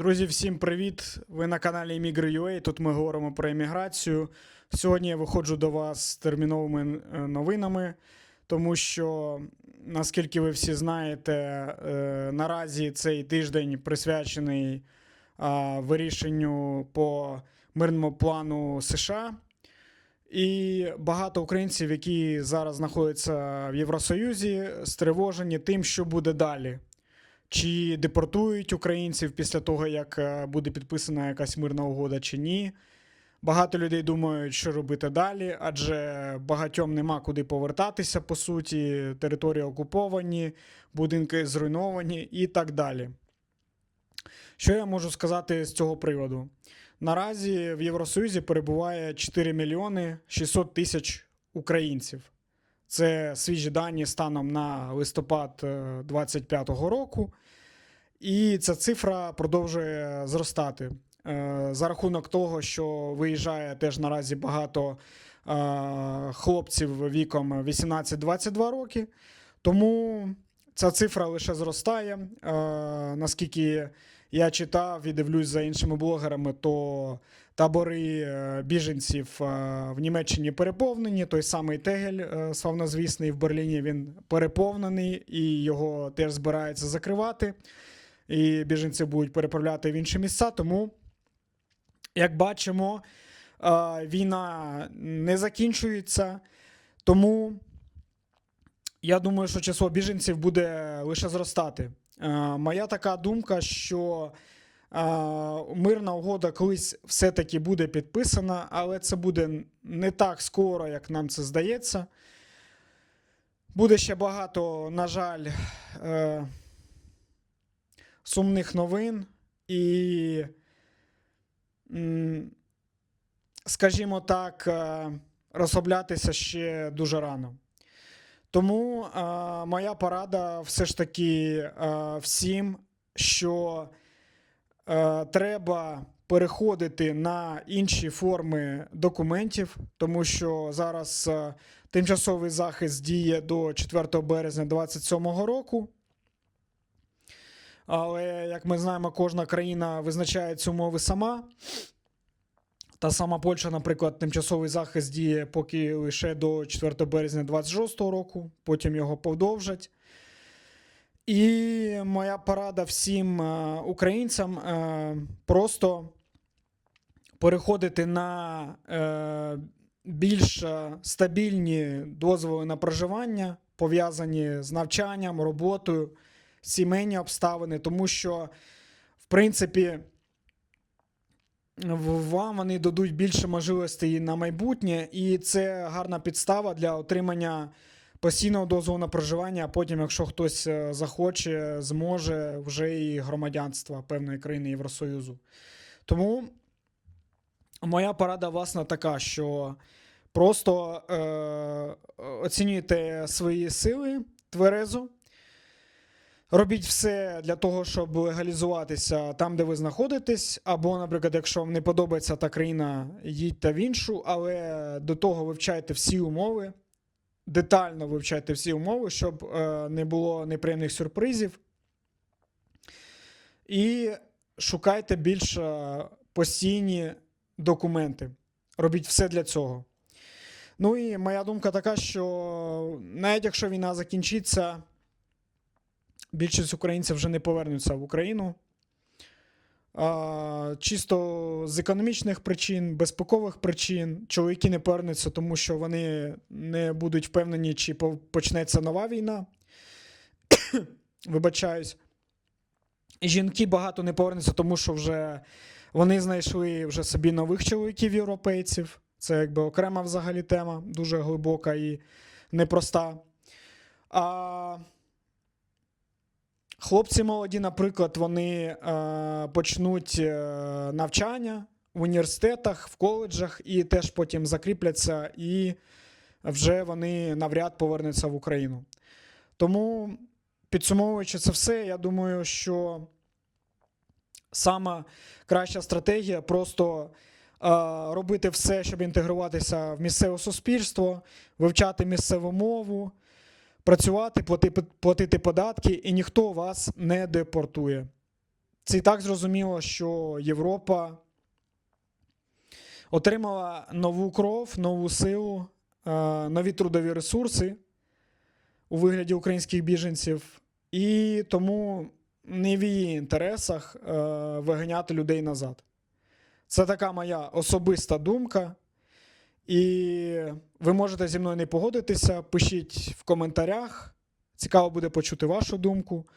Друзі, всім привіт! Ви на каналі Immigrant.ua. Тут ми говоримо про еміграцію. Сьогодні я виходжу до вас з терміновими е, новинами, тому що, наскільки ви всі знаєте, е, наразі цей тиждень присвячений вирішенню по мирному плану США. І багато українців, які зараз знаходяться в Євросоюзі, стривожені тим, що буде далі. Чи депортують українців після того, як е, буде підписана якась мирна угода, чи ні. Багато людей думають, що робити далі, адже багатьом нема куди повертатися, по суті, території окуповані, будинки зруйновані і так далі. Що я можу сказати з цього приводу? Наразі в Євросоюзі перебуває 4 мільйони 600 тисяч українців. Це свіжі дані станом на листопад 2025 року. І ця цифра продовжує зростати. Е, За рахунок того, що виїжджає теж наразі багато е, хлопців віком 18-22 роки. Тому ця цифра лише зростає. Е, Наскільки я читав і дивлюсь за іншими блогерами, то табори е, біженців е, в Німеччині переповнені. Той самий Тегель, е, славнозвісний в Берліні, він переповнений і його теж збираються закривати. І біженці будуть переправляти в інші місця. Тому, як бачимо, війна не закінчується. Тому я думаю, що число біженців буде лише зростати. Е, Моя така думка, що е, мирна угода колись все-таки буде підписана, але це буде не так скоро, як нам це здається. Буде ще багато, на жаль, е, сумних новин і, скажімо так, розслаблятися ще дуже рано. Тому е, моя порада все ж таки е, всім, що е, треба переходити на інші форми документів, тому що зараз е, тимчасовий захист діє до 4 березня 2027 року. Але, як ми знаємо, кожна країна визначає ці умови сама. Та сама Польща, наприклад, тимчасовий захист діє поки лише до 4 березня 26 року, потім його подовжать. І моя порада всім е, українцям е, просто переходити на е, більш стабільні дозволи на проживання, пов'язані з навчанням, роботою, сімейні обставини, тому що, в принципі, вам вони дадуть більше можливостей на майбутнє, і це гарна підстава для отримання постійного дозволу на проживання, а потім, якщо хтось е, захоче, зможе вже і громадянства певної країни Євросоюзу. Тому моя порада власне така, що просто е, оцінюйте свої сили тверезо. Робіть все для того, щоб легалізуватися там, де ви знаходитесь. Або, наприклад, якщо вам не подобається та країна, їдьте в іншу, але до того вивчайте всі умови, детально вивчайте всі умови, щоб е, не було неприємних сюрпризів. І шукайте більш е, постійні документи. Робіть все для цього. Ну і моя думка така, що навіть якщо війна закінчиться більшість українців вже не повернуться в Україну. А, чисто з економічних причин, безпекових причин, чоловіки не повернуться, тому що вони не будуть впевнені, чи почнеться нова війна. Вибачаюсь. Жінки багато не повернуться, тому що вже вони знайшли вже собі нових чоловіків європейців. Це якби окрема взагалі тема, дуже глибока і непроста. А Хлопці молоді, наприклад, вони е, почнуть е, навчання в університетах, в коледжах і теж потім закріпляться, і вже вони навряд повернуться в Україну. Тому, підсумовуючи це все, я думаю, що сама краща стратегія просто е, робити все, щоб інтегруватися в місцеве суспільство, вивчати місцеву мову працювати, платити податки, і ніхто вас не депортує. це і так зрозуміло, що Європа отримала нову кров, нову силу, е, нові трудові ресурси у вигляді українських біженців, і тому не в її інтересах е, виганяти людей назад. Це така моя особиста думка. І ви можете зі мною не погодитися. Пишіть в коментарях. Цікаво буде почути вашу думку.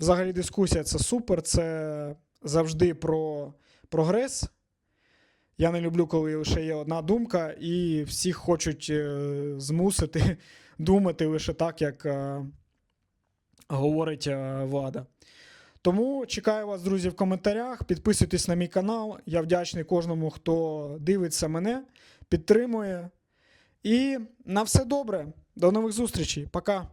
Взагалі, дискусія це супер, це завжди про прогрес. Я не люблю, коли лише є одна думка, і всіх хочуть е, змусити думати лише так, як е, говорить е, влада. Тому чекаю вас, друзі, в коментарях. Підписуйтесь на мій канал. Я вдячний кожному, хто дивиться мене, підтримує. І на все добре. До нових зустрічей. Пока.